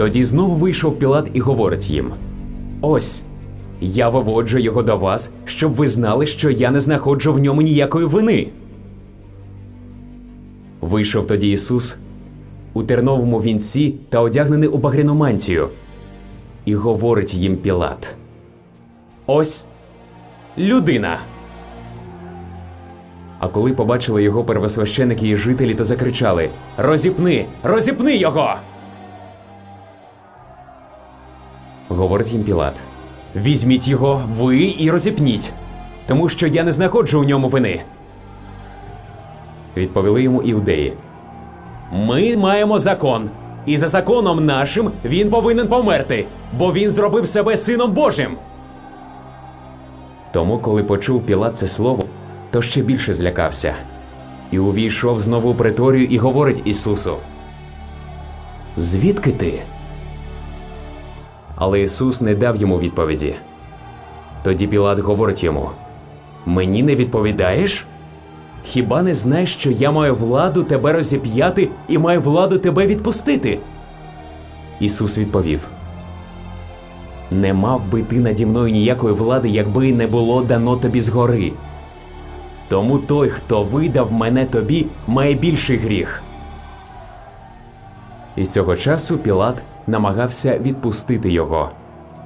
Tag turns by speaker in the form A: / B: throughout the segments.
A: Тоді знову вийшов Пілат і говорить їм: Ось, я виводжу його до вас, щоб ви знали, що я не знаходжу в ньому ніякої вини. Вийшов тоді Ісус у терновому вінці та одягнений у багряну мантію, і говорить їм Пілат: Ось людина. А коли побачили його первосвященики і жителі, то закричали: Розіпни! Розіпни його! Говорить їм Пілат. Візьміть його ви і розіпніть, тому що я не знаходжу у ньому вини. Відповіли йому іудеї. Ми маємо закон, і за законом нашим він повинен померти, бо він зробив себе сином Божим. Тому, коли почув Пілат це слово, то ще більше злякався. І увійшов знову у приторію і говорить Ісусу: Звідки ти? Але Ісус не дав йому відповіді. Тоді Пілат говорить йому: Мені не відповідаєш? Хіба не знаєш, що я маю владу тебе розіп'яти і маю владу тебе відпустити? Ісус відповів: Не мав би ти наді мною ніякої влади, якби не було дано тобі згори. Тому той, хто видав мене тобі, має більший гріх. І з цього часу Пілат намагався відпустити його.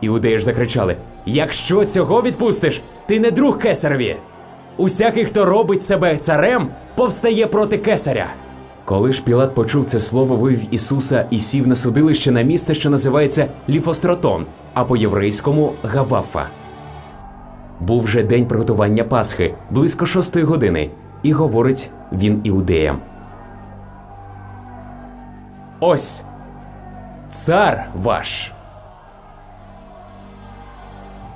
A: Іудеї ж закричали: Якщо цього відпустиш, ти не друг кесареві. Усякий, хто робить себе царем, повстає проти кесаря. Коли ж Пілат почув це слово, вивів Ісуса і сів на судилище на місце, що називається Ліфостротон, а по-єврейському Гавафа. Був вже день приготування Пасхи, близько шостої години, і говорить він іудеям. Ось цар ваш.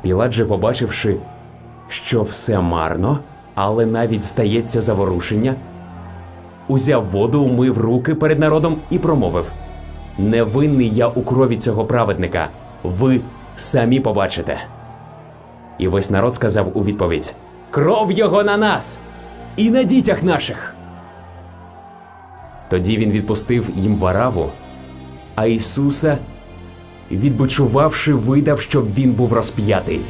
A: Пілат же, побачивши, що все марно, але навіть стається заворушення, узяв воду, умив руки перед народом і промовив: Невинний я у крові цього праведника, ви самі побачите. І весь народ сказав у відповідь: Кров його на нас і на дітях наших. Тоді він відпустив їм вараву, а Ісуса, відбочувавши, видав, щоб він був розп'ятий.